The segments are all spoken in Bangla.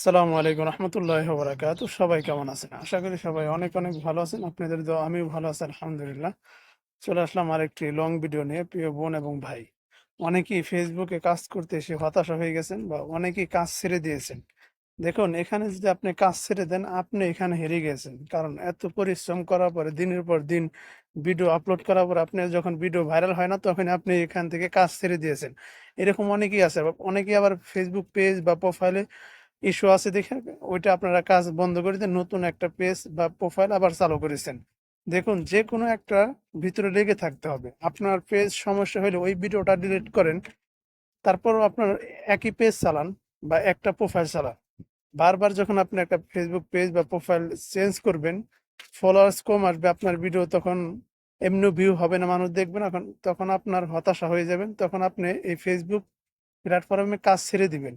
আসসালামু আলাইকুম রহমতুল্লাহ বরাকাত সবাই কেমন আছেন? আশা করি সবাই অনেক অনেক ভালো আছেন। আপনাদের তো আমিও ভালো আছি, আলহামদুলিল্লাহ। চলে আসলাম আরেকটি লং ভিডিও নিয়ে, প্রিয় বোন এবং ভাই। অনেকেই ফেসবুকে কাজ করতে এসে হতাশা হয়ে গেছেন বা অনেকেই কাজ ছেড়ে দিয়েছেন। দেখুন, এখানে যদি আপনি কাজ ছেড়ে দেন, আপনি এখানে হেরে গেছেন। কারণ এত পরিশ্রম করার পরে, দিনের পর দিন ভিডিও আপলোড করার পর আপনি যখন ভিডিও ভাইরাল হয় না, তখন আপনি এখান থেকে কাজ ছেড়ে দিয়েছেন। এরকম অনেকেই আছে, অনেকেই আবার ফেসবুক পেজ বা প্রোফাইলে ইস্যু আছে দেখে ওইটা আপনারা কাজ বন্ধ করে দিয়ে নতুন একটা পেজ বা প্রোফাইল আবার চালু করেছেন। দেখুন যে কোনো একটা ভিতরে লেগে থাকতে হবে। আপনার পেজ সমস্যা হলে ওই ভিডিওটা ডিলিট করেন তারপর আপনার একই পেজ চালান বা একটা প্রোফাইল চালান। বারবার যখন আপনি একটা ফেসবুক পেজ বা প্রোফাইল চেঞ্জ করবেন ফলোয়ার্স কম আসবে, আপনার ভিডিও তখন এমনি ভিউ হবে না, মানুষ দেখবে না এখন তখন আপনার হতাশা হয়ে যাবেন, তখন আপনি এই ফেসবুক প্ল্যাটফর্মে কাজ ছেড়ে দিবেন।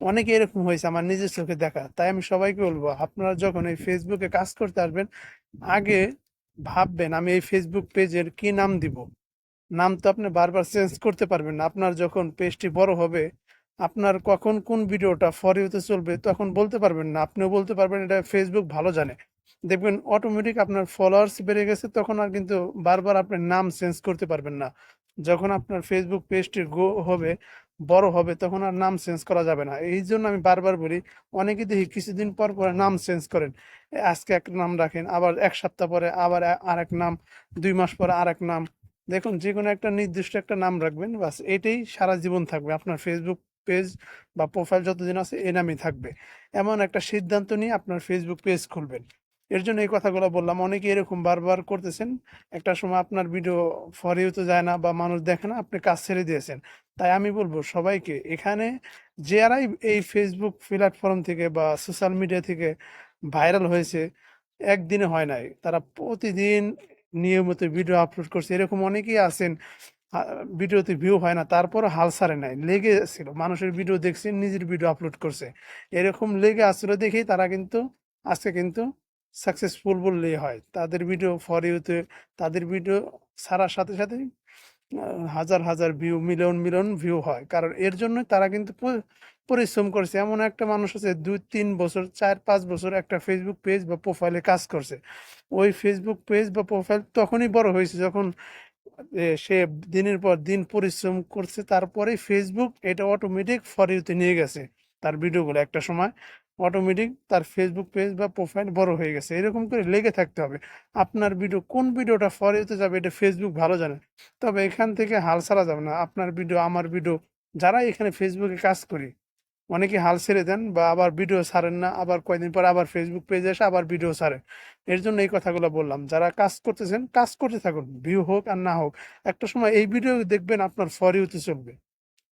অনেকে এরকম হয়েছে আমার নিজের চোখে দেখা। তাই আমি সবাইকে বলব, আপনারা যখন এই ফেসবুকে কাজ করতে আসবেন, আগে ভাববেন আমি এই ফেসবুক পেজের কি নাম দিব? নাম তো আপনি বারবার চেঞ্জ করতে পারবেন না। আপনার যখন পেজটি বড় হবে, আপনার কখন কোন ভিডিওটা ফর চলবে তখন বলতে পারবেন না। আপনিও বলতে পারবেন এটা ফেসবুক ভালো জানে। দেখবেন অটোমেটিক আপনার ফলোয়ার্স বেড়ে গেছে, তখন আর কিন্তু বারবার আপনার নাম চেঞ্জ করতে পারবেন না। যখন আপনার ফেসবুক পেজটি গো হবে বড় হবে, তখন আর নাম চেঞ্জ করা যাবে না। এই জন্য আমি বারবার বলি, অনেকে দেখি কিছুদিন পর পরে নাম চেঞ্জ করেন। আজকে এক নাম রাখেন, আবার এক সপ্তাহ পরে আবার আর এক নাম, দুই মাস পরে আর এক নাম। দেখুন যে কোনো একটা নির্দিষ্ট একটা নাম রাখবেন, বাস এটাই সারা জীবন থাকবে। আপনার ফেসবুক পেজ বা প্রোফাইল যতদিন আছে এই নামই থাকবে। এমন একটা সিদ্ধান্ত নিয়ে আপনার ফেসবুক পেজ খুলবেন। এর জন্য এই কথাগুলো বললাম। অনেকে এরকম বারবার করতেছেন। একটা সময় আপনার ভিডিও ফর তো যায় না বা মানুষ দেখে না, আপনি কাজ ছেড়ে দিয়েছেন। তাই আমি বলব সবাইকে এখানে যারাই এই ফেসবুক প্ল্যাটফর্ম থেকে বা সোশ্যাল মিডিয়া থেকে ভাইরাল হয়েছে, একদিনে হয় নাই। তারা প্রতিদিন নিয়মিত ভিডিও আপলোড করছে। এরকম অনেকেই আছেন ভিডিওতে ভিউ হয় না তারপর হাল ছাড়ে নাই। লেগে ছিল। মানুষের ভিডিও দেখছে, নিজের ভিডিও আপলোড করছে। এরকম লেগে আসলে দেখেই তারা কিন্তু, আজকে কিন্তু সাকসেসফুল বললেই হয়। তাদের ভিডিও ফর ইউতে তাদের ভিডিও ছাড়ার সাথে সাথে হাজার হাজার ভিউ মিলিয়ন মিলিয়ন ভিউ হয়। কারণ এর জন্য তারা কিন্তু পরিশ্রম করছে। এমন একটা মানুষ আছে, দুই, তিন বছর, চার, পাঁচ বছর একটা ফেসবুক পেজ বা প্রোফাইলে কাজ করছে। ওই ফেসবুক পেজ বা প্রোফাইল তখনই বড় হয়েছে যখন সে দিনের পর দিন পরিশ্রম করছে। তারপরে ফেসবুক এটা অটোমেটিক ফর ইউতে নিয়ে গেছে তার ভিডিওগুলো একটা সময় অটোমেটিক তার ফেসবুক পেজ বা প্রোফাইল বড় হয়ে গেছে। এরকম করে লেগে থাকতে হবে। আপনার ভিডিও কোন ভিডিওটা ফর ইউতে যাবে এটা ফেসবুক ভালো জানে। তবে এখান থেকে হাল ছাড়া যাবে না। আপনার ভিডিও আমার ভিডিও যারা এখানে ফেসবুকে কাজ করি, অনেকে হাল ছেড়ে দেন বা আবার ভিডিও ছাড়েন না, আবার কয়দিন পর আবার ফেসবুক পেজে এসে আবার ভিডিও ছাড়েন এর জন্য এই কথাগুলো বললাম। যারা কাজ করতেছেন, কাজ করতে থাকুন। ভিউ হোক আর না হোক, একটা সময় এই ভিডিও দেখবেন আপনার ফর ইউতে চলবে।